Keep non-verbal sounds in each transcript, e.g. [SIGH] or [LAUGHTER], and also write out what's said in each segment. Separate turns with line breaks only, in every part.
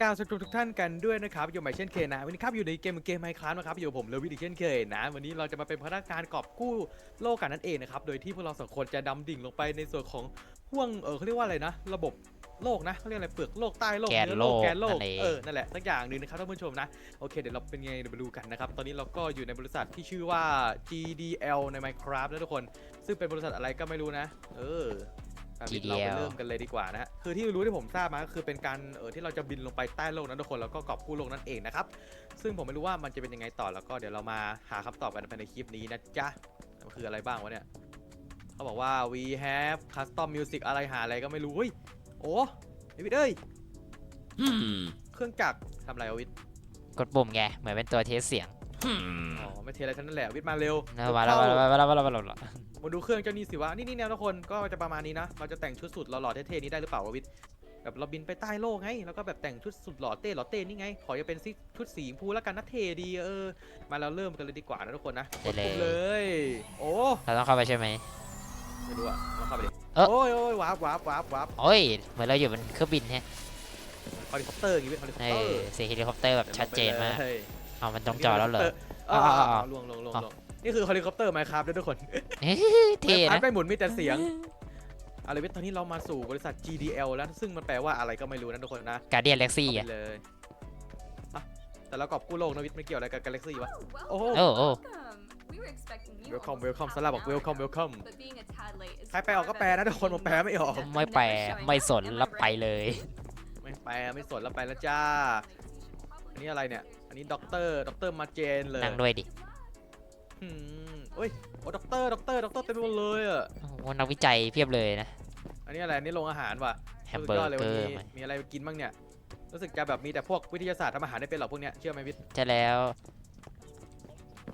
กล่าวสวัสดีทุกท่านกันด้วยนะครับอยู่ใหม่เช่นเคยนะ วันนี้ครับอยู่ในเกมเกมไมค์ค a f t นะครับอยู่กับผมเลวิดอีกเช่นเคยนะ วันนี้เราจะมาเป็นพนักงานกอบกู้โลกกันนั่นเองนะครับ โดยที่พวกเราสองคนจะดำดิ่งลงไปในส่วนของห่วงเออเขาเรียกว่าอะไรนะ ระบบโลกนะเขาเรียกอะไรเปลือกโลกใต้โลก
แกน
เนื้อ
โลก
แกนโลก
นั่นเอง
เออนั่นแหละสักอย่างหนึ่งนะครับท่านผู้ชมนะโอเคเดี๋ยวเราเป็นไงเดี๋ยวมาดูกันนะครับตอนนี้เราก็อยู่ในบริษัทที่ชื่อว่า GDL ใน Minecraft นะทุกคน ซึ่งเป็นบริษัทอะไรก็ไม่รู้นะ เออ แบบนี้เราไป
GDL
เริ่มกันเลยดีกว่านะฮะคือที่รู้ที่ผมทราบมาก็คือเป็นการเออที่เราจะบินลงไปใต้โลกนั้นทุกคนแล้วก็กอบกู้โลกนั่นเองนะครับซึ่งผมไม่รู้ว่ามันจะเป็นยังไงต่อแล้วก็เดี๋ยวเรามาหาคำตอบกันภายในคลิปนี้นะจ๊ะมันคืออะไรบ้างวะเนี่ยเขาบอกว่า we have custom music อะไรหาอะไรก็ไม่รู้เฮ้ยโอ้ไอวิทย์เอ้ย
Hmm.
เครื่องจักรทำอะไรอะวิทย์
กดปุ่มไง เหมือนเป็นตัวเทสเสียง
Hmm.
อ๋อไม่เทอะไรทั้งนั้นแหละวิทย์มาเร็ว
นะมาแล้วมาแล้วมาแล้วมาแล้วมาแล้วมาแล้ว
มาดูเครื่องเจ้านี่สิวะนี่นี่แนวทุกคนก็จะประมาณนี้นะเราจะแต่งชุดสุดหล่อๆเท่ๆนี้ได้หรือเปล่าวะวิทย์แบบเราบินไปใต้โลกไงแล้วก็แบบแต่งชุดสุดหล่อเต้หล่อเต้นี่ไง ขอจะเป็นซิชุดสีชมพูแล้วกันนะเท่ดีเออ มาเราเริ่มกันเลยดีกว่านะทุกคนนะ
ได้เลย
ปุ่มเลย โอ้
เราต้องเข้าไปใช่ไหม
ไม่รู้อะลองเข้าไปดิ
เอ้อ
โอ้ยโอ้ยวาร์ปวาร์ปวาร์ปวาร์ป
โอ้ยเหมือนเราอยู่บนเครื่องบินแฮะ
เฮลิคอปเตอร์อย่างงี้เป็นเฮลิคอป
เอ
เตอ
อ
ร์
เสียงเฮลิคอปเตอร์แบบชัดเจนมาก
ฮ้ย
เอามันตรงจอแล้วเหรอ
อ๋อ
อ๋ออ๋ออ๋อ
ลวงลวงลวงลวงนี่คือเฮลิคอปเตอร์ไหมครับทุกคน
เฮ้ยเท่
พัด
นะ
ไม่หมุนมีแต่เสียงอะไรเว้ยตอนนี้เรามาสู่บริษัท GDL แล้วซึ่งมันแปลว่าอะไรก็ไม่รู้นะทุกคนนะ
การเดียนเล็กซี่
เข้า
อะ
ไปเลยอะแต่เรากอบกู้โลกนะวิทย์ไม่เกี่ยวอะไรกับกาแล็กซี่วะ โอ้
Oh,
โห
well,
โอ้โอ้
welcome. We were expecting you
เวลคอม
almost
เวลคอม
half
สลับ
an
บอก
hour
เวลคอม
ago,
เวลคอม
but being a tad late is
ใครแปลออกก็แปลนะทุกคนผมแปลไม่ออก
ไม่แปลไม่สนแล้วไปเลย
ไม่แปลไม่สนแล้วไปแล้วจ้า อันนี้อะไรเนี่ยอั นนี้ด็อกเตอร์ด็อกเตอร์มาเจนเลย
นั่งด้วยดิ
อืมเอ้ยโอ้ด็อกเตอร์ด็อกเตอร์ด็อกเตอร์เต็มไปหมดเลยอะ
โอ้โหนักวิจัยเพียบเลยนะ
อันนี้อะไรอันนี่โรงอาหารว่ะ
แฮมเบอร์
สุดยดเลย
เก
วัน
อ
นี้
ร์ไหม
มีอะไรกินบ้างเนี่ย รู้สึกจะแบบมีแต่พวกวิทยาศาสตร์ทำอาหารได้เป็นเหรอพวกเนี้ยเชื่อไหมวิทย์
จะแล้ว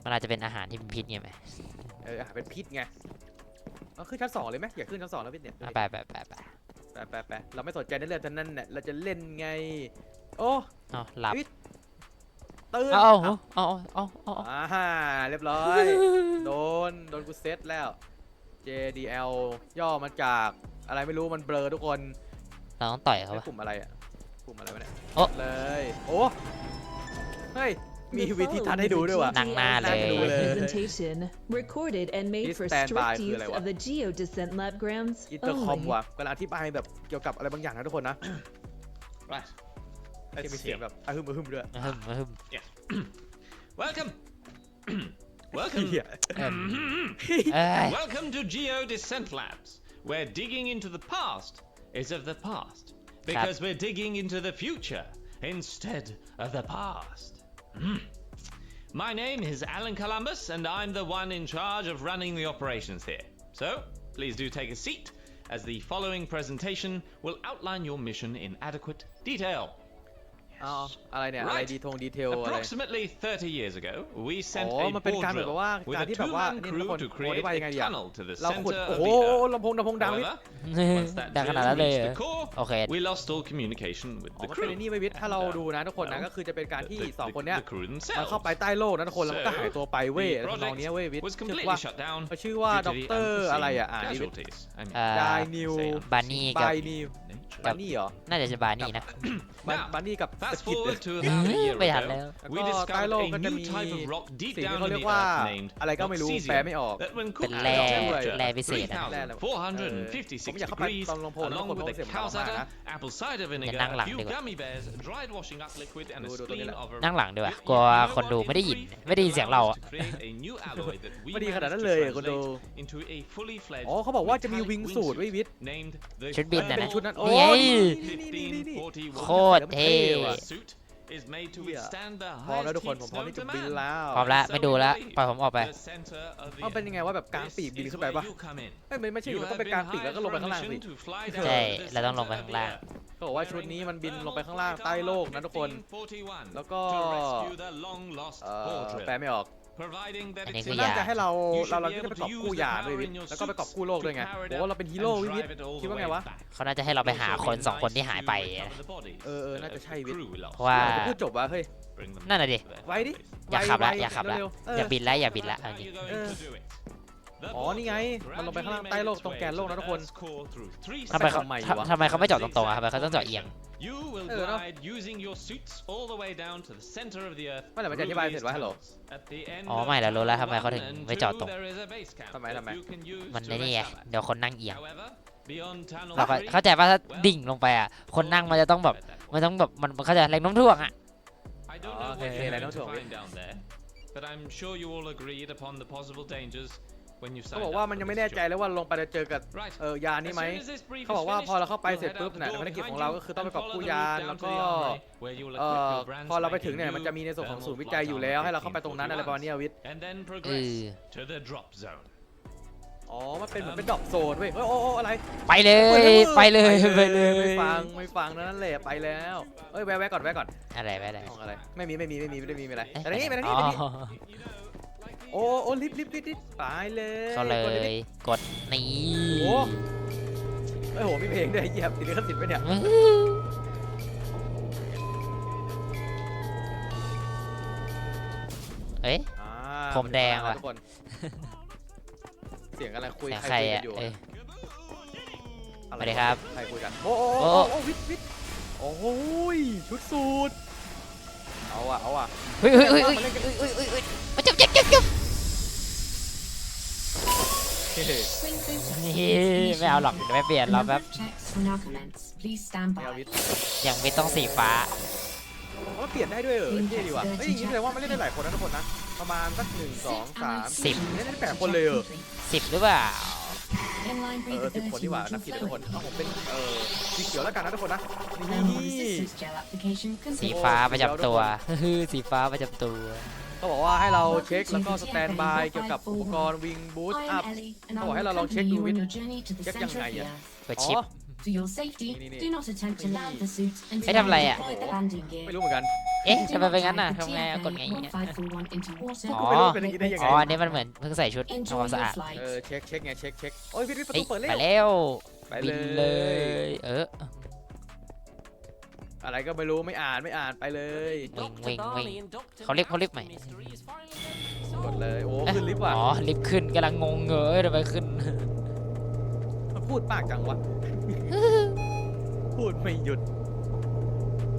มันอาจจะเป็นอาหารที่เป็นพิษไงไหม
เอออาหารเป็นพิษไงเอาขึ้นชั้นสองเลยไหมอยากขึ้นชั้นสองแล้ววิทย์เนี่ย
อะไปไปไปไป
ไปไปไปเราไม่สนใจในเรื่องทั้งนั้นเนี่ยเราจะเล่นไง โอ้
เอาหลับ
ตื่น
เอาเอาเอาเอาเอาเอา
อ่าฮ่าเรียบร้อย โดน โดนกูเซตแล้ว JDL ย่อมาจากอะไรไม่รู้มันเบลอทุกคน
เราต้องต่อยเขา
ไอ้
ปะ
ปุ่มอะไรอะปุ่มอะไรวะเนี่ย
โอ๊ะ
เลย โอ้เฮ้ย มีวิธีทัศน์ให้ดูด้วยว่ะ
นั่งหน้าเลย
ดูเลย
presentation recorded and made
Please
for
stand by
strict
คืออะไร
use
วะ
of the Geo Descent Lab grounds
อินเตอร์คอม
only.
ว่ะกำลังอธิบายแบบเกี่ยวกับอะไรบางอย่างนะทุกคนนะ
Right.
ที่มี
Let's
เสียง
see.
แบบอะฮึมอะฮึมด้วย
มาหึมมาหึม
Welcome.
เ Welcome. หี้ย
เอ้ย
Welcome to Geo Descent Labs, where digging into the past is of the past. Because we're digging into the future instead of the past. Mm. My name is Alan Columbus, and I'm the one in charge of running the operations here. So, please do take a seat, as the following presentation will outline your mission in adequate detail.
อ๋ออะไรเนี่ยอะไร
Right.
ดีทงดีเทลอะไร
Approximately 30 years ago, we sent
อ๋อ
a
มันเป็น
bore
การแบบ
drill
ว่า
with
การ
a
ที่แบบว่า
two-man
นี่ทุก
crew
คน
to
โอ้
create
ที่ว่า
a
ยังไงดีอะ
tunnel to the
เราขุด
center
โอ้
of
โห
the Earth.
ลำโพงลำโพงดังวิท
However, once that
ดังขนาด
drill
นั้นเลย
reached
เหร
the
อ
core,
โอเค
we lost all communication with
อ๋อ
the
มันเป็น
crew.
ไอ้นี่ไว้ยวิทย์ถ้าเราดูนะทุกคนนะ
well,
ก็คือจะเป็นการที่
The- the-
สอง
the-
คนเนี้ย
the crew
มันเข้า
themselves.
ไปใต้โลกนะทุกคนแล้วมันก็
So,
หายตัวไปเว้ย
The
ทำนอง
project
เนี้ยเว้ยวิทย์
was
ชื่อ
completely
ว่า
shut down
เขาชื่อว่า
due
ด็อ
to
ก
the
เตอร์อะไรอะ
unforeseen
อ่านดิวิทย์
casualties. I mean,
เอ่อ
ไดนิว
say
บานี่
บา
กับ
ยนิว
nature.
บานี่เหรอ
น่าจะจะบานี่นะ
บา
Now,
บานี่กับส
Fast
กิด
forward to about a year
ไม่ทัน
ago,
แล้ว
we
แล้วก็ใต้
discovered
โลก
a
ก็จะ
new
มี
type of rock deep
สิ่ง
down
ที่เขา
in
เรีย
the
กว่า
earth named
อะไรก็ไม่รู้แปล
Noxesium
ไม่ออก
that when
เป็น
cooked
แร่
at a temperature
แร่พิเศษ
of
อะ
แร่อะไรวะผมอยาก
3,456
เข้าไป
degrees
ตอนลงโพลแล้ว
along
คน
with
เขา
a
เสียงมัน
cow
ออกมา
udder,
นะ
apple cider
อย่า
vinegar,
นั่งหลั
a
ง
few
ดีกว่า
gummy bears, dried washing up liquid and a
ดูดูตัวนี้
spleen
แหละ
of a
นั่งหลังดีกว่า
But
กลัว
you know
คนดู
what?
ไม่ได้ยิน
In brief,
ไม่ได้ยิน
it
เสียงเรา
allows
อะ
us to create a new alloy that we
ไม่ดีขนาด
managed
นั้น
to
เลยอะคนดู
translate into a fully fledged
อ๋อเขาบอกว่าจะมี
metallic
วิงสูตรไว้ย
wingsuit
วิทย์
named the
ชุดบินน่ะ
เป็น
นะ
ชุดนั้นโอ้
นี่ไง
นี่นี่นี่นี่
1541
โคตรเท่
ว่ะ
suit is made to
เหี้ย
withstand the
พร้อมแล้ว
highest
ทุกคน
heat
ผมพร้อม
known
ที่
to
จะบิน
man.
แล้ว
พร้อมแล้ว
So
ไม่ดูแล้ว
we
ปล่อยผมออกไป
the center of the
มันเป็นยังไงว่าแบบกลาง
This
ปีกบิน
is
ขึ้นไป
where
ปะ
you come in.
เอ้ยไม่ไม่ใช่
You
มันต้อง
have
เป็น
been
กลางปีกแล้ว
hired
ก็ลง
for
ไป
a
ข้างล่างสิ
mission to fly
ใช่
down to the
เราต้องลงไป
center
ข้างล่าง
of the Earth.
เขาบอกว่าชุดนี้มันบินลงไปข้างล่างใต้โลกนะทุกคน
1541
แล้วก็
to rescue the long lost
เอ่อ
bore drill.
แปลไม่ออก
Providing that
อันนี้
it's
คือ
น่า
อย่า
จะให้เรา
You
เรา
should
เรา
be
ที่จะไป
able
กอบ
to
กู้
use
ยา
the
ด้วย
power
วิท
in
ย์
your
แล้วก็ไปกอบ
suits
กู้โลกด้วยไง
to power it
โอ้
up
เราเป็นฮีโร่
and
วิท
drive
ย์
it all
คิดว่า
the
ไง
way
วะ
back.
เขาน่าจะให้เราไปหาคนสองคนที่หายไป
Recover
นะ
the bodies
เออเออ
of
น่าจะ
the
ใช่วิทย์
crew we lost.
เพราะว่า
จะพูดจบวะเฮ้ย
Bring them
นั่นน่ะดิ
to their
ไว้ดิ
อย่าขับละ
ไวๆ
อย่าขับละ
เร็วๆเออ
อย่าบินแล้วอย่าบินละ
How
เอา
are
จริง
you going
Uh.
to do it? The
อ๋อนี่ไง
bore
มันลงไปข้างล่าง
gradually
ใต้
made
โลก
its
ตรง
way
แกนโลก
to
นะ
the
ทุกคน
Earth's core through three
ทำไมเขา
ทำไมวะ
ทำไมเขาไม่จอดตรงๆอะทำไมเขาต้องจอดเอียง
You will
Eh, no.
glide using your suits all the way down to the center of the earth.
เมื่อไหร่มันจะอ
through
ธิบาย
these
เสร็จวะฮัลโหล
tunnels. At the end
อ๋อ
of
ไม่แล้วรู้แล้วทำไม
tunnel
เขาถึง
one and
ไม่เจาะ
two,
ตรง
there is a base camp
ทำไม
that
ทำไม
you can use
มัน
to
ในนี่ไง
rest at.
เดี๋ยวคนนั่งเอียง
However, beyond tunnel
เราก็
three,
เข้าใจว่าถ้าดิ่งลงไปอะคนนั่งมันจะต้องแบบมันต้องแบบมันมันเข้าใจแรงโน้มถ่วงอะ
I don't
Oh,
know
okay,
what
okay,
you're
I
going
know
to
what
find down there, but I'm sure you all agreed upon the possible dangers when you
เขา
signed
บอก
up
ว่า
for
มันยังไม่
this
แน่ใจ
job.
เลยว่าลงไปจะเจอกับ
Right.
เออยานนี่
As
ไหม
soon as this brief
เขาบอก
is
ว่าพอเรา
finished,
เข้าไป
we'll
เสร็จ
head
ปุ๊บ
out the
เนี่ย
door
ภารกิจ
behind
ของเรา
you
ก็คือต้องไป
and
กับ
follow
ผู้
the
ยาน
route
แล้ว
down to
ก็
the armory, where you will
เอ่
equip
อ
your brand
พอเราไปถึง
spanking
เนี่ย
new
มันจะมีในส่วนของศูนย์วิจัยอยู่แล้ว ให้เราเข้าไปตรงนั้นอะไรประมาณเนี้ยวิทย์
and then progress
Ừ.
to the drop zone.
อ๋อ มันเป็นเหมือนเป็นดรอปโซนเว้ยเอ้ยโอ้โอ้อะไร
ไปเลยไปเลยไปเลย
ไม่ฟังไม่ฟังนั่นแหละไปแล้วเอ้ยแวะแวะก่อนแวะก่อน
อะไรไปอะไร
ห้องอะไรไม่มีไม่มีไม่มีไม่ได้มีอะไร
เอ๊ะ
แต่นี่ไป
ไป
นี่
ไห
ไป
น
นี่
อ๋อ
โอ้โอ้ลิฟต์ลิฟต์ลิฟต์ลิฟต์ไปเลย
เขาเล
กดลิฟ
ย
ต์
กดนี่
โอ้ เอ้ยโหมีเพลงด้วยเหยียบติดลิขสิทธิ์ไปเนี่ย
เอ้ย
อ่า
ผมแดงว่ะ
ทุกคนเสียงอะไรคุย
เสียง
ใคร
ใคร
คุยกั
อะ
นอยู่
เอ้ย
อะ
ส
ไร
วัสดีครับ
ใครคุยกันโอ้โอ้
โอ้
โอ้ โอ้วิทย์วิทย์โอ้โหยชุดสูทเอาอะเอาอะ
เฮ้ยเฮ้ยเฮ้ยเฮ้ยเฮ้ยเฮ้ยเฮ้ย นี่ไม่เอาหรอกเดี๋ยวไม่เปลี่ยนรอแป๊บ
Checks will now commence. Please stand
ไม่เอา
by.
วิทย์
อย่างไม่ต้องสีฟ้า
เขาเปลี่ยนได้ด้วยเหรอเท่ดีว่ะเฮ้ยอย่างนี้แสดงว่าไม่เล่นได้หลายคนนะทุกคนนะ ประมาณสักหนึ่งสองสาม
สิบ
เล่นได้แปดคนเลยเหรอ
สิบหรือเปล่า
Inline
เออสิบคน
breathability
ดีกว่า
will
นับผิดนะทุกคน
flow.
เอาผมเป็นเออสีเขียวแล้วกันนะทุกคนนะ
Thermal
นี่
resistance gel application
สี
complete.
ฟ้าประจำตัว สีฟ้าประจำตัว
เขาบอกว่าให้เราเช็คแล้วก็สแตนบายเกี่ยวกับอุปกรณ์วิงบูท
I
อัพ
am Ellie, and I
เขาบอกให้
will
เราลองเช็ค
accompany
ดู
you
วิ
on
ท
your journey to the
เช็ค
center
ยัง
of
ไง
the
อะ
Earth.
กด
อ๋
ชิป
อ
For your safety,
Nee, nee, nee.
do not attempt to land the suit
เอ้ยทำอะไรอะ
until you deploy the landing gear.
ไม่รู้เหมือนกัน
เอ๊ะ
Do
ทำไม
not
เป็นงั้น
dive
น่ะ
the
ทำไงอะกดไง
TFA
เนี่ย
1541 into water.
อ๋อ
ไม่รู้เป็นอย่างนี้ได้ยังไง
อ๋ออันนี้มันเหมือนเพิ่งใส่ชุดทำค
Enjoy
วามสะ
your
อาด
flight.
เออเช็คเช็คไงเช็คเช็คโอ้ยวิทย์วิทย์ประ
เอ้
ตู
ย
เปิด
ไป
แล้ว
แล้ว
ไป
บิน
เล
เลย ย เออ
อะไรก็ไม่รู้ไม่อ่านไม่อ่านไปเลย
วิ่งวิ่งวิ่งเขาเรียกเขาเรียกใหม่
กดเลยโอ้ขึ้นลิฟต์ว่ะ
อ๋อลิฟต์ขึ้นกำลังงงเงยทำไมขึ้น
มันพูดมากจังวะพูดไม่หยุด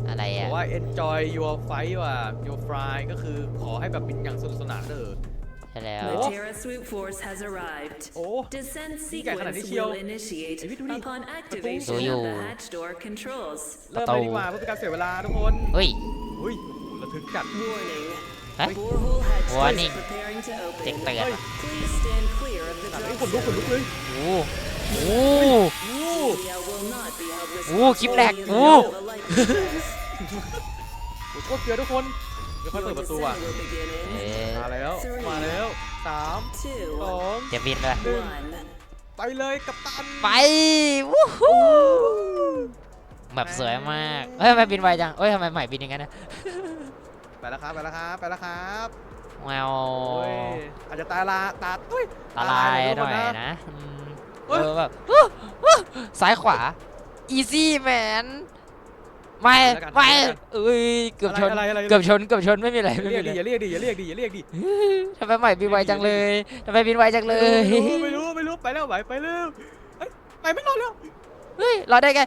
อะไร
บอ
อะ
กว่า enjoy your flight ว่ะ your fly ก็คือขอให้แบบบินอย่างสนุกสนานเด้อ
ใช่แล้ว
โอ้
The Terra Swoop Force has arrived.
โอ้
Descent
Ini kayak kanan
sequence
ni, Cio.
will initiate
Eh, Vitu ni.
upon
Tuyo.
activation of the hatch door controls.
เริ่มเลยดีกว่าเพื่อเป็นการเสียเวลาทุกคน
เฮ้ย
อุ้ยระทึกจัด
Warning.
Huh?
Borehole hatch doors
Warning.
preparing to
เด็ก
open.
เตือน
Please stand clear of the
ไอ้
drop
ยขนลุกขนลุกเลย
โอ้โห
โอ้
Media will not be held
Ooh, keep
responsible
lag.
in the
Ooh.
event of a light defense.
โหโคตรเกลือทุกคนเดี๋ยวค่อย
Your
เปิดประตู
descent
อะ
will begin
เอ๊
in ะ
มาแล้ว มาแล้วสามส
two,
อง
จะบินเลย
one.
ไปเลยกัปตัน
ไปวู้ฮู้แบบสวยมากเฮ้ยทำไมบินไวจังเฮ้ยทำไมใหม่บินอย่างนั้นนะ
ไปแล้วครับไปแล้วครับไปแล้วครับ
แวว
โอ้ยอาจจะตาลาตาตุ้ย
ตาลายห
ทุก
น่
ค
อยนะอืม
เฮ้
เอยอแบบซ้ายขวา easy man ไม่ไม่เอ้ยเกือบชน
อะไรอะไรอะไร
เกือบชนเกือบชนไม่มีอะไร
อย่า
ไม่
เรีย
มี
ก
อะไร
ดิอย่าเรียกดิอย่าเรียกดิอย่าเรียกดิ
ทำไมใหม่บินไวจังเลยทำไมบินไวจังเลย
ไม่รู้ไม่รู้ไม่รู้ไปแล้วไหวไปแล้วเอ้ยไปไม่รอดแล้ว
เฮ้ยรอได้ไง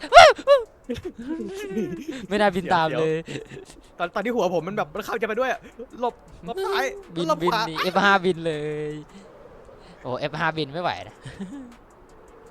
ไม่น่าบินตาม
เดี๋ยว
เลย
ตอนตอนที่หัวผมมันแบบมันเข้าจะไปด้วยอะหลบหลบซ้าย
บิน
หลบ
บิน
ขวา
นี่ F5 บินเลยโอ้ F5 บินไม่ไหวนะ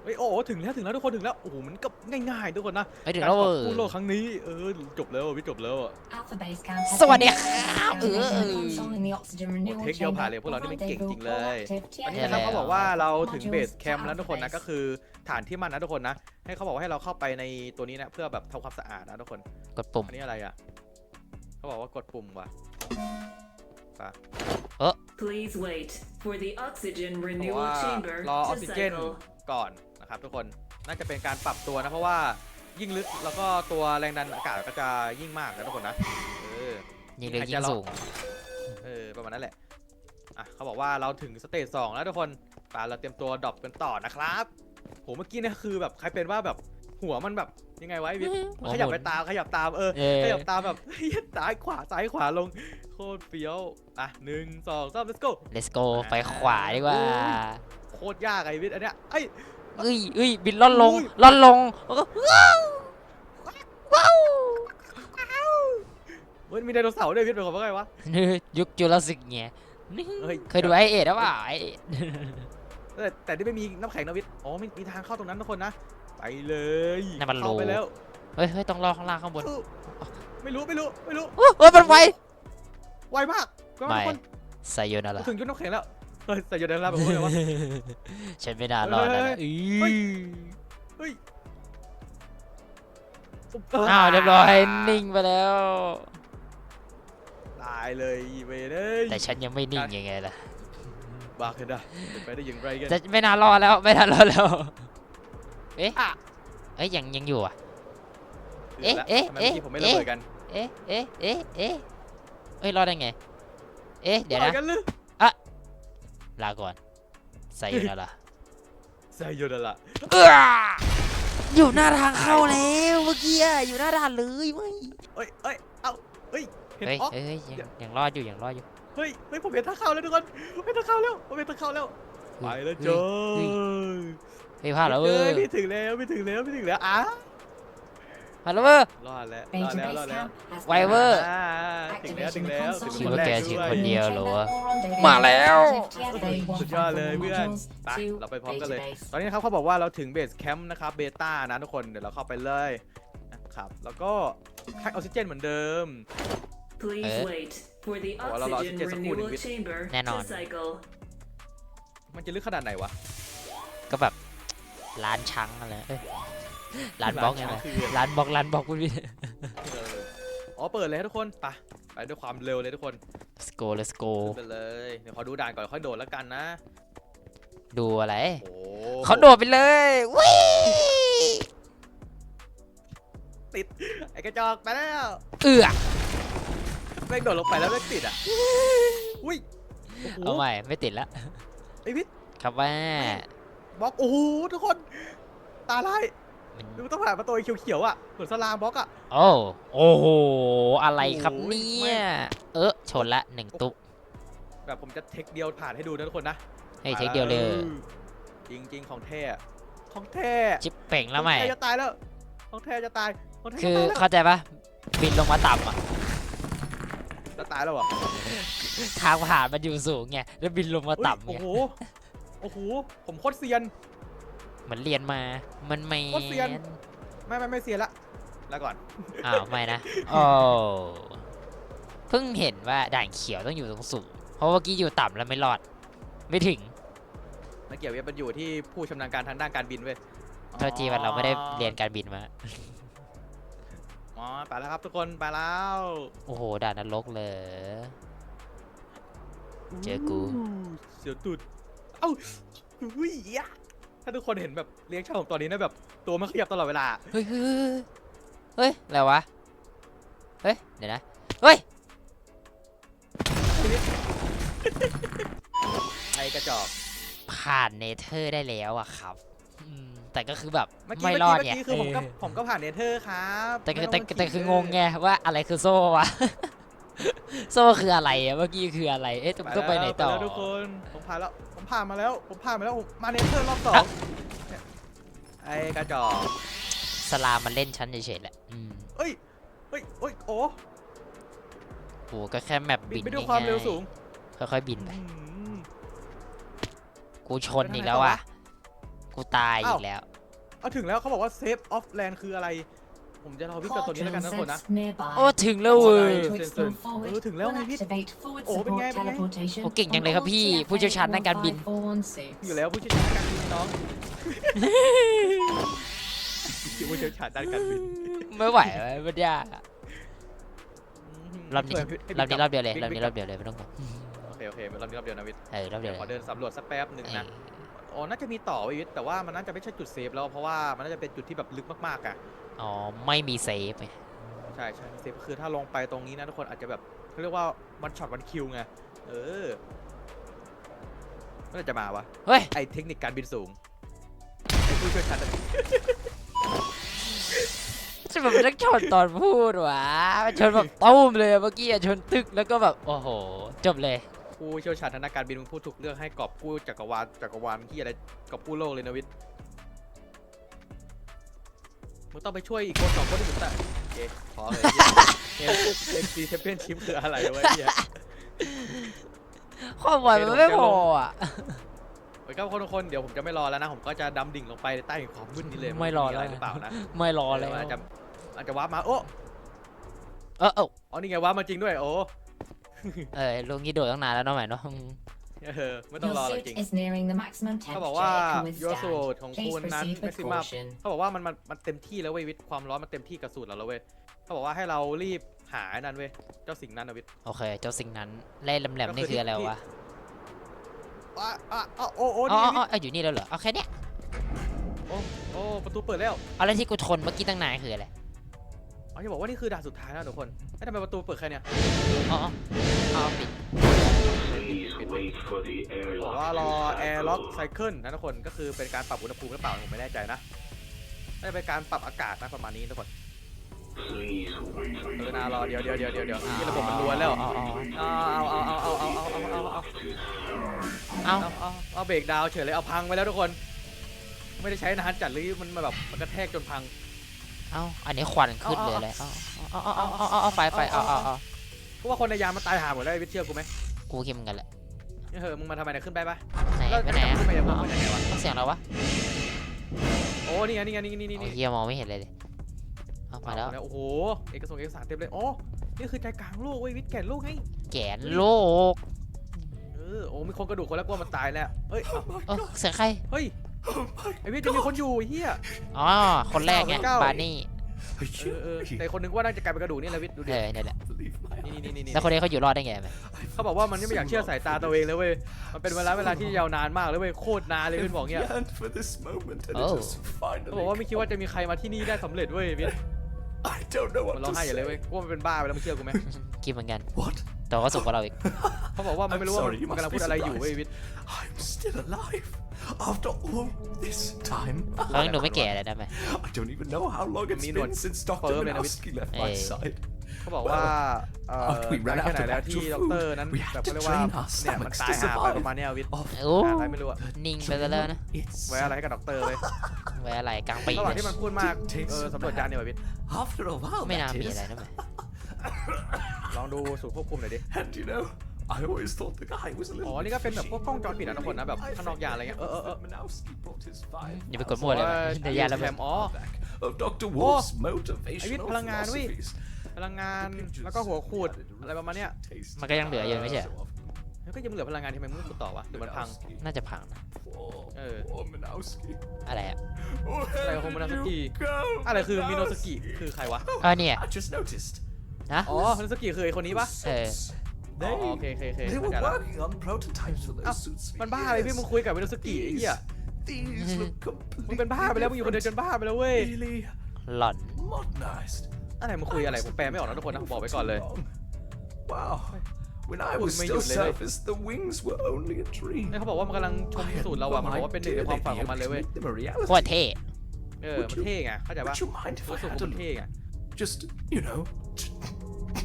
เฮ้ยโอ้โหถึงแล้วถึงแล้วทุกคนถึงแล้วโอ้โหมันก็ง่ายๆทุกคนนะ
ไม่ถึง
การ
แล้ว
ก
เว
อบ
อ
กู้โลก
ร์
ครั้งนี้เออจบแล้วอะพี่จบแล้วอะ
Alpha Base Camp has
สวัสดี
been
ครับเออ
Navigation console in the oxygen
โอ้
renewal
เทคเดียวผ่าน
chamber
เลยพวกเรานี่ไม่
provide
เก่ง
they
จริง
will
เลย
call active
อันนี้
ใช่
นะครับ
แล้ว
เขาบอกว่าเราถึงเบส
modules
แคมป์แล้วทุกคนนะ
to
ก็คือฐานที่มันนะทุกคนนะให้เขาบอกว่าให้เราเข้าไปในตัวนี้นะเพื่อแบบทำความสะอาดนะทุกคน
กดปุ่ม
อันนี้อะไรอะเขาบอกว่ากดปุ่มว่ะ
Please wait for the oxygen
เขาบอก
renewal
ว่า
chamber
รออ
to
อกซิเจน
cycle.
ก่อนนะ ครับทุกคนน่าจะเป็นการปรับตัวนะเพราะว่ายิ่งลึกแล้วก็ตัวแรงดันอากาศก็จะยิ่งมากนะทุกคนนะเออ
ยิงเลย
ใคร
ยิ
จะ
ง
รอ
สูง
เออประมาณนั้นแหละอะเขาบอกว่าเราถึงสเตจสองแล้วทุกคนไปเราเตรียมตัวดรอปกันต่อนะครับโหเมื่อกี้เนี่ยคือแบบใครเป็นว่าแบบหัวมันแบบยังไงไวะไอ้วิทย์มันขยับไปตามขยับตามเออ
เออ
ขยับตามแบบซ้ายขวาซ้ายขวาลงโคตรเฟี้ยวอะหนึ่งสองสาม let's go
let's go ไปขวาดีกว่า
โคตรยากไอ้วิทย์อันเนี้ยไอ้ย
เอ้ยเอ้ยบินล่อนลง
อุ้ย
ล่อนลงแล้วก็ว้าวว้าว
ฮ้ยมีไดโนเสาร์ด้วยวิทย์เป็นของว่าไงวะ
ยุคจุลศิลป์ไง
เฮ้ย
เคยดูไอเอ็ดหรือเปล่าไอเอ็ด
แต่แต่ที่ไม่มีน้ำแข็งนะวิทย์อ๋อมีมีทางเข้าตรงนั้นทุกคนนะ ไปเลย
นั่นมัน
เข้าไป
รู
แล้ว
เฮ้ยเฮ้ยต้องรอข้างล่างข้างบน
อู้ไม่รู้ไม่รู้ไม่รู้
เฮ้ยมันไว
ไวมากก็
ไม่
ทุกคน
ไซโยนาระ
ถึงยุคน้ำแข็งแล้ว เฮ้ยแต่อยู่ในร้านแบบว่าไงวะ
ฉันไม่น่ารอดแล้วนะ
เฮ้
อื้
ย
อ
เฮ้ย
อ้าวเรียบร้อยนิ่งไปแล้ว
ตายเลยเวยเอ้ย
แต่ฉันยังไม่นิ่งยังไงล่ะ
บ้าขึ้นได้เป็นไปได้อย่างไรกัน
จะไม่น่ารอดแล้วไม่น่ารอดแล้วเอ๊ะ
อะ
เอ๊ะยังยังอยู่อะ
เอ๊ะ
เอ๊ะ
เอ๊ะ
เอ๊ะ
ทำไมเมื่อกี้ผมไม่ระเบิดกัน
เอ๊ะเอ๊ะเอ๊ะเอ๊ะเอ้ยรอดได้ไง เอ๊ะเดี๋ยว
ปล่
นะ
อกันเลย
ลาก่อนไซโยนาระ
ไซโยนาระ
เอ้ออยู่หน้าทางเข้าแล้วเมื่อกี้อะอยู่หน้าด่านเลยเว้ย
เอ้ยเอ้ยเอ้าเฮ้ยเห็น
เฮ้ย
อ๋อ
เฮ้ยยังยังรอดอยู่ยังรอดอยู่
เฮ้ยเฮ้ยผมเห็นทางเข้าแล้วทุกคนผมเห็นทางเข้าแล้วผมเห็นทางเข้าแล้วไปแล้ว
เฮ้ย
จ้า
เฮ้ยเฮ้ยพลาดแล้วเว้
เอ้
ย
ยพี่ถึงแล้วพี่ถึงแล้วพี่ถึงแล้วอะ
พลาดแล้วเว้ย
รอดแล้วรอด
Major
แล้วรอด
base
แล้ว
camp has
ไว
been
เวอร์
อ่าถึงแล้วถึงแล้วถึง
คิด
คน
ว่า
แร
แก
ก
ถึง
ด้วย
คนเดียวเหรอวะ
Rendezvous
มาแล้ว
Day
สุดยอดเลยเพื่อน
modules
ไป
to
เราไปพร้อมกันเลย
database.
ตอนนี้นะครับเขาบอกว่าเราถึงเบสแคมป์นะครับเบต้านะทุกคนเดี๋ยวเราเข้าไปเลยนะครับแล้วก็ให้ออกซิเจนเหมือนเดิม
Please
Eh?
wait for the
Oh, wala, wala.
oxygen
Sige, sa kunin,
renewal
wait.
chamber
Nenon.
to cycle.
มันจะลึกขนาดไหนวะ
ก็แบบร้านช้างอะไรเอ้ย ร้านบล็อกไง
ร้านช้างคือ
ร้านบล็อกร้านบล็อกคุณพี่
เอออ๋อเปิดเลยครับทุกคนไปไปด้วยความเร็วเลยทุกคน
let's go let's go
ไปเลยเดี๋ยวขอดูด่านก่อนค่อยโดดแล้วกันนะ
ดูอะไร
โอ้
เขาโดดไปเลยวิ
ติดไอ้กระจอกไปแล้ว
เอือ
แม่งโดดลงไปแล้วแม่งติดอะอุ้ยโอ้โห
เอาใหม่ไม่ติดละ
ไอ้วิท
ครับว่า
บล็อกโอ้โหทุกคนตาลาย
มัน
ดูต้องผ่านประตูเขียวๆอะเหมือนสลามบล็อกอะ
โอ้โอ้โห อะไรครับ
โอ้ย
เนี่
ไม่
ย เออชนละหนึ่งตุ๊บ
แบบผมจะเทคเดียวผ่านให้ดูนะทุกคนนะ
ให้เช็คเดียวเลย
จริงๆของแท้อะของแท้
จิบเป่งแล้วใหม่
ของท้จะตายแล้ว ของแท้จะตายของแท้
คือ
จะตายแล้ว
เข้าใจปะบินลงมาต่ำอะ
จะตายแล้วเหรอ
ทางผ่านมันอยู่สูงไง แล้วบินลงมา
เฮ้ย
ต่ำ
โอ้
ไง
โหโอ้โหผมโคตรเซียน
เห มือนเรียนมา มันไม่
โคตรเซียน ไม่ไม่ไม่เซียนละแล้วก่อน
อ้าวไม่นะ โอ้เพิ่งเห็นว่าด่านเขียวต้องอยู่ตรงสูงเพราะเมื่อกี้อยู่ต่ำแล้วไม่รอด ไม่ถึง
ไม่เกี่ยวกับมันอยู่ที่ผู้ชำนาญการทางด้านการบินเว้ย
โทษทีวันเราไม่ได้เรียนการบินมา
อ๋อไปแล้วครับทุกคนไปแล้ว
โอ้โหด่านนรกเลย เจอกู
เสียวตุดเอ้าอุ้ยยะ ถ้าทุกคนเห็นแบบเลี้ยงช่องผมตอนนี้นะแบบตัวมันขยับตลอดเวลา
เฮ้ยเฮ้ยเฮ้ยอะไรวะ เฮ้ย เดี๋ยวนะ เฮ้ย
ไอ้กระจอก
ผ่านเนเธอร์ได้แล้วอะครับอืมแต่ก็คือแบบ
เมื่อกี้
ไม่
เมื่อ
รอ
กี้
ด
เมื่อ
ไง
กี้คือผมก็
เออ
ผมก็ผ่านเนเธอร์ครับ
แต่คือ
ไม่
แต่
องมา
แต่คืองง
เไง
ว่าอะไรคือโซ่วะ โซ่คืออะไรอะเมื่อกี้คืออะไร เอ๊ะต้องต้องไปไหนต่อ
แล้วทุกคนผมผ่านแล้ว ผมผ่านมาแล้ว ผมผ่านมาแล้วผมมาเนเธอร์รอบสอง
อะ
เนี่ยไอ้กระจอก
สลามมันเล่นชั้นเฉยๆแหละอืม
เอ้ยเอ้ยเอ้ยโอ้
โอ้ก็แค่แมป
บิ
บิ
น
น
ไปด้วยความเร็วสูง
ง่ายๆค่อยๆบินไป
อืม
กูชนอีกแล้วอะกูตายอี
อ้าว
กแล้ว
เอาถึงแล้วเขาบอกว่าเซฟออฟแลนด์คืออะไร ผมจะรอวิ่งกับตัวนี้แล้วกันนะทุกคนนะ
Sets nearby.
โอ้ถึงแล้วเว้ย
To explore forward,
เออถึงแล้ว
we'll
ไงพี่
activate forward
โอ้เป็นไง
support
เป็นไง
teleportation
โอ้เก่งจังเลยครับพี่
on all
ผู้เชี่ยวชาญด้านการบิน
TFA
อยู่แล้วผู้เชี่ยวชาญด้านการบินน้องผู้เชี่ยวชาญด้านการบิน
ไม่ไหวเว้ยมันยากอะรอบนี้
ให้ให้
รอบนี้รอบเดียวเลย
วิ่ง
รอบนี้
วิ่ง
รอบเดียวเลยไม่ต้องห่วง
โอเคโอเครอบนี้รอบเดียวนะวิทย์
เออรอบเดี
เดี๋
ย
ยวว
เล
ขอยเดินสำรวจสักแป๊บหนึ่งนะ อ๋อ น่าจะมีต่อไว้วิทย์แต่ว่ามันน่าจะไม่ใช่จุดเซฟแล้ว เพราะว่ามันน่าจะเป็นจุดที่แบบลึกมากๆอะ
อ๋อ ไม่มีเซฟไง
ใช่ใช่เซฟคือถ้าลงไปตรงนี้นะทุกคนอาจจะแบบเขาเรียกว่าวันช็อตวันคิวไง เออเมื่อไหร่จะมาวะ
เฮ้ย
ไอเทคนิคการบินสูงไอผู้ช่วยชาญ
จะแบบมันต้องชนตอนพูดวะมันชนแบบตุ้มเลยอะเมื่อกี้อะชนตึกแล้วก็แบบ โอ้โห จบเลย
ผู้เชี่ยวชาญทางด้านการบินมึงพูดถูกเลือกให้กอบกู้จักรวาลจักรวาลที่อะไรกอบกู้โลกเลยนะวิทย์ มึงต้องไปช่วยอีกคนสองคนที่สุดแต่เคขอเลยเฮียเอ็กซีแชมเปี้ยนชิพคืออะไรวะเฮีย
ความหวานมันไม่พออะ
โอเคครับคนทุกคนเดี๋ยวผมจะไม่รอแล้วนะ ผมก็จะดำดิ่งลงไปใต้ความมืดนี้เลย
ไม่รอแล้วะ
ไรหรือเปล่านะ
ไม่รอแล้ว
อาจจะอาจจะวาร์ปมาโอ้
เออเออ
อ๋อนี่ไงวาร์ปมาจริงด้วยโอ้
เออลุงนี่โดดตั้งนานแล้วเน้องใหม่เนาะอืม
เออไม่ต้อง
Your
รอหรอก
suit
จริง
is nearing the maximum
เขาบอก
temperature
ว่า
it can
your
withstand.
suit ของ
Please
คุณนั้น
proceed with
maximum
caution.
เขาบอกว่ามันมันมันเต็มที่แล้วเว้ยวิทย์ความร้อนมันเต็มที่กับสูตรเราแล้วเว้ยเขาบอกว่าให้เรารีบหาไอ้นั่นเว้ยเจ้าสิ่งนั้นนะวิทย์
โอเค เจ้าสิ่งนั้นเล่แหลมๆนี่คืออะไรวะ
อะอะอะโอ้โอ้
อ๋อ
นี่
อ๋อ
วิทย์
อ๋ออยู่นี่แล้วเหรอเอาแค่เนี้ย
โอ้โอ้ประตูเปิดแล้ว
เอาแล้วที่กูทนเมื่อกี้ตั้งนานคืออะไร
อ๋อจะบอกว่านี่คือด่านสุดท้ายแล้วทุกคนเอ้ยทำไมประตูเปิดแค่เนี้ย
อ๋ออ๋อเอาปิด
บอกว่ารอแอร์ล็อกไซเคิลนะทุกคนก็คือเป็นการปรับอุณหภูมิหรือเปล่าผมไม่แน่ใจนะน่าจะเป็นการปรับอากาศนะประมาณนี้ทุกคนเออนารอเดี๋ยวเดี๋ยวเดี๋ยวเดี๋ยวเดี๋ยวนี่ระบบมันล้วนแล้ว
อ๋ออ๋อ
เอาเอาเอาเอาเอาเอาเอาเอาเอา
เอา
เอาเอาเอาเบรกดาวเฉยเลยเอาพังไปแล้วทุกคน ไม่ได้ใช้นานจัดเลยมันมาแบบมันกระแทกจนพัง
เอาอันนี้ควันขึ้นเลยอะไรเอาเอาเอาเอาเอาเอาเอาไฟไฟเอาเอาเอา
เพราะว่าคนในยานมันตายหาหมดแล้ววิทย์เชื่อกูไหม
กูคิดเหมือนกันแหละ
เออมึงมาทำไมเนี่ยขึ้นไปปะ
ไหน
แล้ว
ไปไหนอะ
ขึ้นไปยังไง
เอา
วะยังไงวะ
เอาเสียงเราวะ
โอ้นี่ไงนี่ไงนี่นี่นี่
โอ้
นี่
เฮียมองไม่เห็นเลยดิเอามาแล้ว
โอ้โหเอกสารเอกสารเต็มเลยโอ้นี่คือใจกลางโลกเว้ยวิทย์แก่นโลกไง
แกนโลก
เออโอ้มีคนกระดูกคนแล้วกลัวมันตายแล้วเฮ้ยเอ้า
เออเสียงใคร
เฮ้ยไอ้วิทย์จะมีคนอยู่ไอ้เฮีย
อ๋อคนแรกไง
เก้า
บาร์นี่
เออเออแต่คนนึงว่าน่าจะกลายเป็นกระดูกนี่แหละวิทย์ดู
เอ
ดิ
อเนี่ยแหละ
นี่นี่นี่นี่
แล้วคนนี้เขาอยู่รอดได้ไงไหม
เขาบอกว่ามันไม่อยากเชื่อสายตาตัวเองเลยเว้ยมันเป็นเวลาเวลาที่ยาวนานมากเลยเว้ยโคตรนานเลยวิทย์บอกเงี้ย
yearned for this moment and
Oh.
it has
เขาบอกว่าไม่คิดว่าจะมีใครมาที่นี่ได้สำเร็จเว้ยวิทย์
I don't know
มัน
what
ร้อง
to
ไห้อย่าเลยเว้ย
say.
ว่ามันเป็นบ้าไปแล้วมึงเชื่อกูไหม
คิดเหมือนกัน
What?
แต่ว่าก็สูงกว่าเราอีก
เขาบอกว่ามันไม่รู้ว่า
I'm sorry, you
มันกำลัง
must
พู
be
ดอะไรอยู่เว้ย
surprised.
วิทย์
I'm still alive after all this time.
เขายังดูไม่แก่เลยได้ไหม
I don't even know how long it's
Mean
been
one.
since Dr.
Firm and
Minowski left my
Hey.
side.
เขาบอกว่าเอ่อ
After we
นาน
ran
แค่
out
ไหน
of
แล้วที่
actual
ด็อกเตอร์
food,
นั้น
we
แบบ
had
เขา
to
เรียกว่า
train our
เนี่ยมัน
stomachs
ตาย
to
หาไป
survive.
ประมาณเนี้ยวิทย์
Of
โอ้
หาอะไรไม่รู้อะ
นิ่งไปซะแล้วนะ
its
ไว้อะไรให้กับด็อกเตอร์เว้ย
ไว้อะไรกลางปี
ระหว่าง
เลย
ที่มันพูดมากเออสำรวจยานเนี่ยว่ะวิทย์
after a while
ไม่น่า
that
มี
is.
อะไรนะไหม
ลองดูสูตรควบคุมหน่อยดิ
And you know, I always thought the guy was a
อ๋อ
little
นี่ก็เป็นแบบพวกกล้องจอปิดนะทุกคนนะแบบข้างนอกยานอะไรเงี้ย เออเออเออ
Minowski brought his five
อย่าไปกดมั่วเลยนะเดี๋ยวยาระเบิด
อ๋อ
of Dr.
Oh,
Wolf's
I read
motivational
พลังงานเว้ย
philosophies.
พลังงานแล้วก็หัวขูดอะไรประมาณเนี้ย
มันก็ยังเหลืออยู่ไม่ใช่เหรอ
แล้วก็ยังเหลือพลังงานที่มันไม่ขุดต่อวะหรือมันพัง
น่าจะพังนะ
Oh, poor Minowski.
อะไรอะ
อะไรของ
Where did
Minowski?
you go,
อะไรคือมิโนส
Minowski?
กิคือใครวะ
เออเนี่ย
I just noticed.
นะ
อ๋อมิโนสกิคือไอ้คนนี้ปะ
เออ
อ๋อโอเคโอเคโอเค
They
เข้า
were
ใจละ
working on prototypes for
เอ้า
those suits. for
มันบ้าอะไรพี่
years.
มึงคุยกับมิโนสกิไอ้เหี้ย
These look
มึงเป็นบ้าไปแล้วมึงอยู่คนเดียวจนบ้าไปแล้วเว้ย
really
หล่อน
modernized.
อะไรมึงคุยอะไรผมแปลไม่ออกนะทุกคนนะบอกไว้ก่อนเลย
Wow. When I
Ui,
was
mày
still
dụt lên đây.
surface, the wings were only a dream.
นี่เขาบอกว่ามันกำลังชม
I had
สูตรเรา
no
อะมันบอกว่าเป็นหนึ่งใน
idea
ความฝัน
they'd
ของมันเลยเว้ย
make them a reality.
โคตรเท่
เออ มันเท่ไงเข้าใจปะ
Would you mind if
รู้
I
สึก
had
มัน
a
เท่ไง
just, you know,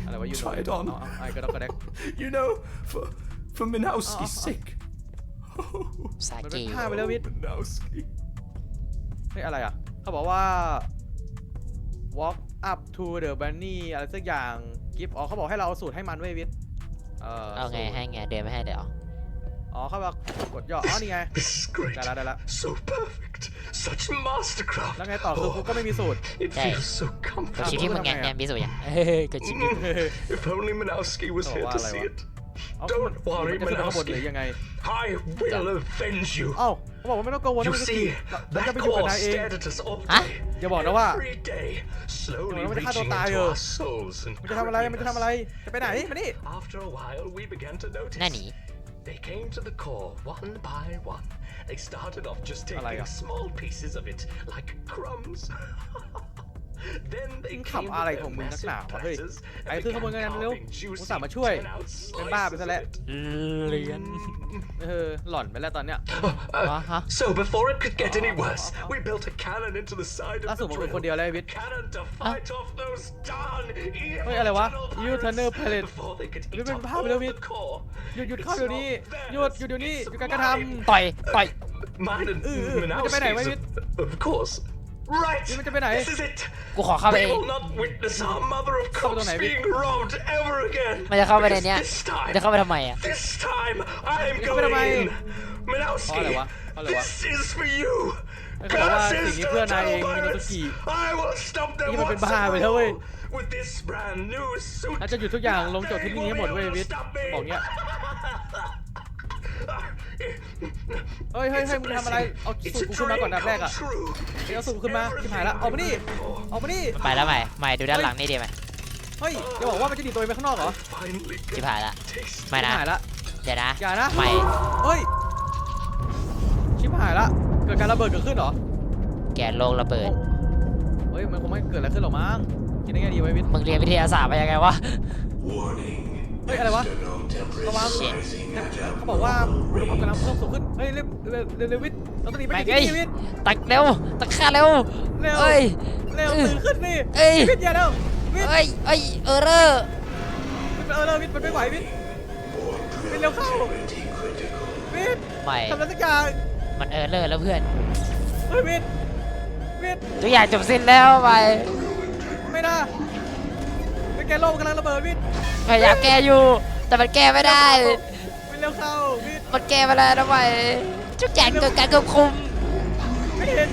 อะไรวะยู
Try it on.
เอาเอาไอ้กระดกกระแดก
you know, for for Minowski's
oh.
sake.
สา
มัน
เก
เป็นผ้าไปแล้ววิทย์
Minowski.
เฮ้ยอะไรอะ เขาบอกว่า walk up to the bunny อะไรสักอย่าง give อ๋อเขาบอกให้เราเอาสูตรให้มันเว้ยวิทย์เออ
เอาไง
สูตร
ให้ไงเดินไม่ให้เดี๋ยว
อ๋อเขาบอกกดย่ออ๋อนี่ไง
This is great.
ได้ละได้ละ
So perfect. Such mastercraft.
แล้วไงต่อคือกูก็ไม่มีสูตร
It
Hey.
feels so
กดชิป
comfortable.
ที่มึงไง
ทำไงอะ
เนี่ยมีสูตรยังเฮ้ยกดชิปที่
if only Minowski was
Oh,
here to
wala,
see
wala.
it.
เอา
Don't
มัน
worry,
มันจะขึ้นไปข้างบนหรือ
Minowski.
ยังไง
I will avenge you.
เอ้าเขาบอกว่าไม่ต้องกังวลนะ
You
มันจะ
see,
เราจะ
that
ไปอยู่กับ
core
นายเอง
stared at us all
Huh?
day.
อย่าบอกนะว่า
Every day, slowly
Ủa, nó mới
reaching
tao
into
tài
our
rồi.
souls and
มันจะทำอะไรมันจะทำอะไร จะไปไหน มานี่
After a while, we began to notice.
หน้าหนี
they came to the core one by one. They started off just taking
Alaya.
small pieces of it, like crumbs. [LAUGHS]
ขับ
with
อะไร
their
ของมึงนัก
massive
หนาวะเฮ้ย
platters
ไอ้
and
ขึ้นขบวน
began
กันเร็ว
carving
กู
juicy
สามมาช่วย
10-ounce
เป็นบ้าไป
slices
ซะ
of
แล้ว
it.
เรียน
เออหล่อนไปแล้วตอนเนี้ย
What, huh?
So before it could get any worse, we built a cannon into the side
ล่า
of
สุด
the
ผมเป็นคน
drill.
เดียวเลยไอ้วิท
A
ย์
cannon to fight off those darn
เฮ้ยอะไรวะ
evil
Evil Tunnel
pirates
Pirate
before they could
หรือ
eat
เป็น
up
ภาพ
all
ไปแล้ววิ
the
ทย์
core.
หยุดหยุด
It's
เข้าเดี๋ยวนี้
not
หยุด
theirs,
หยุดเดี๋ยวนี้
it's
หยุดการกระท
mine.
ต่อยต่อย
Mine and
Ừ, ừ, nó cho cái này mới
Minowski's, of, of course. Right.
Ini macam mana, eh?
This is it.
กูขอเข้าไป
We
เอง
will not witness our mother of
Kau betul
crops
naik,
being robbed ever again.
มันจะเข้าไปใน
Because
เนี้ย
This
มัน
time,
จะเข้าไปทำไมอะ
this time, I am
Kau betul
going
naik.
in. Minowski,
Kau lewat, kau lewat.
this is for you.
ไม่เขาบอกว่าสิ่ง
Curses
นี้
to
เพื่อ
the
นายเอง
tunnel
มิโนสุ
pirates.
กิ
I will stop them
นี่มันเป็น
once
บ้า
and
ไป
for
แล้วเว้ย
all. With this brand new suit.
น่าจะหยุดทุกอย่างลงจบที่นี่
Nothing
ให้หมด
will
เว้ย
be able to
วิทย์
stop me.
บอกเงี้ย เฮ้ยเฮ้ย
It's
เฮ้ย
a
มึงทำอะไร
blessing.
เอา
It's
สู
a
บกูขึ้นมาก่อน
dream
ดับแรก
come
อะ
true.
เดี๋ยวเอาสูบกูขึ้นมาชิบหายละออกมานี่ออกมานี่
ไปแล้วใหม่ใหม่ดูด้านหลังนี่ดีไหม
เฮ้ยอย่าบอกว่ามันจะดีดตัวเองไปข้างนอกเหรอ
Finally
ชิบ
get
หายละ
taste.
ไม่
ชิบ
นะ
หายละ
เดี๋ยวนะ
อย่านะ
ใหม่
เฮ้ยชิบหายละเกิดการระเบิดเกิดขึ้นเหรอ
แกนโลกระเบิด
เฮ้ยมันคงไม่เกิดอะไรขึ้นหรอกมั้งคิดได้ไงดีไว้วิทย์
มึงเรียนวิทยาศาสตร์มายังไงวะ
เฮ้ยอะไรวะระวัง
Shit
เขาบอกว่าอุณหภูมิกำลังเพิ่มสูงขึ้นเฮ้ยเร็วเร็วเร็วเร็ววิทย์เราต้องหนีไป
แม่ง
ที่
เอ้ย
นี่วิทย์
ตักเร็วตักข้าเร็ว
เร็ว
เอ้ย
เร็ว
เอ้ย
ตื่นขึ้นนี่
เอ้ย
วิทย์อย่าเร็ววิทย์
เอ้ยเอ้ยเออเรอร์
เออเร็ววิทย์มันไม่ไหววิทย์วิทย์เร็วเข้าวิทย์
ใหม่
ทำอะไรสักอย่าง
มันเออเรอร์แล้วเพื่อน
เฮ้ยวิทย์วิทย์
ทุกอย่างจบสิ้นแล้วใหม่
ไม่น่าเป็น แกโลกกำลังระเบิดวิทย์
พยายามแก้อยู่ แต่มันแก้ไม่ได้
วิทย์เร็วเข้าวิทย์
มันแก้ไม่ได้นะใหม่ทุกอย่างเกิดการควบคุม
ไม่เห็น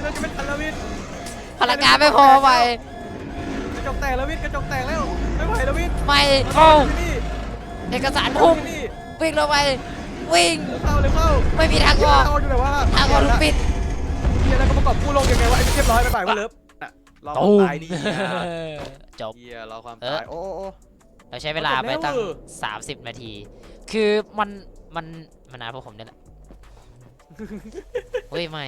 เราจะเป็นทันแล้ววิทย์
พลังงานไม่พอใหม่
กระจกแตกแล้ววิทย์กระจกแตกแล้วไม่ไหวแล้ววิทย์
ไม่
เรา
โอ้
ที่นี่
เอกสาร
เรา
พุ่ง
ที่นี่
วิ่งลงไปวิ่ง
เร็วเข้าเร็วเข้า
ไม่มีทางออก
ทางออกอยู่ไหนวะ
ทางออกถูกปิด
เฮียแล้วก็ประกอบกู้โลกยังไงวะไอ้นี่เรียบร้อยไปไปว่าเลิฟน่ะรอความตายดีอะ
จบ
เฮียรอความ
เออ
ตาย โอ้โอ้โอ้
เราใช้เวลาไปตั้ง
จบแล้ว
30 นาที คือมันมันมันนานพวกผมเนี่ยแหละ เฮ้ย ไม่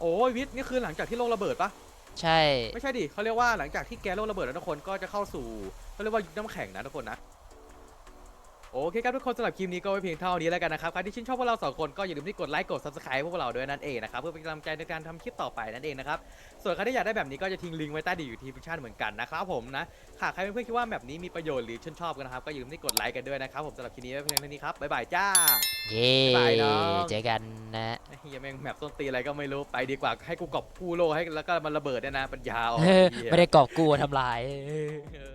โอ้ยวิทย์นี่คือหลังจากที่โลกระเบิดปะ
ใช่
ไม่ใช่ดิเขาเรียกว่าหลังจากที่แก๊สโลกระเบิดแล้วทุกคนก็จะเข้าสู่เขาเรียกว่ายุคน้ำแข็งนะทุกคนนะ โอเคครับทุกคนสำหรับคลิปนี้ก็ไว้เพียงเท่านี้แล้วกันนะครับ ใครที่ชื่นชอบพวกเราสองคนก็อย่าลืมที่กดไลค์กด subscribe พวกเราด้วยนั่นเองนะครับ เพื่อเป็นกำลังใจในการทำคลิปต่อไปนั่นเองนะครับ ส่วนใครที่อยากได้แบบนี้ก็จะทิ้งลิงก์ไว้ใต้ดีอยู่ที่พิชั่นเหมือนกันนะครับผมนะหากใครเพื่อนๆคิดว่าแบบนี้มีประโยชน์หรือชื่นชอบกันนะครับก็อย่าลืมที่กดไลค์กันด้วยนะครับผมสำหรับคลิปนี้ไว้เพียงเท่านี้ครับบ๊ายบายจ้า
เย้
บ๊ายบายน้อง
เจอกันนะ
เฮียแม่งแมปต้นตีอะไรก็ไม่รู้ไปดีกว่าให้กูกอบกู้โลกให้แล้วก็มันระเบิดเนี่ยนะปัญญาอ่อน
เออ
เหี้ย
ไม่ได้กอบกู้ทำลาย
เออ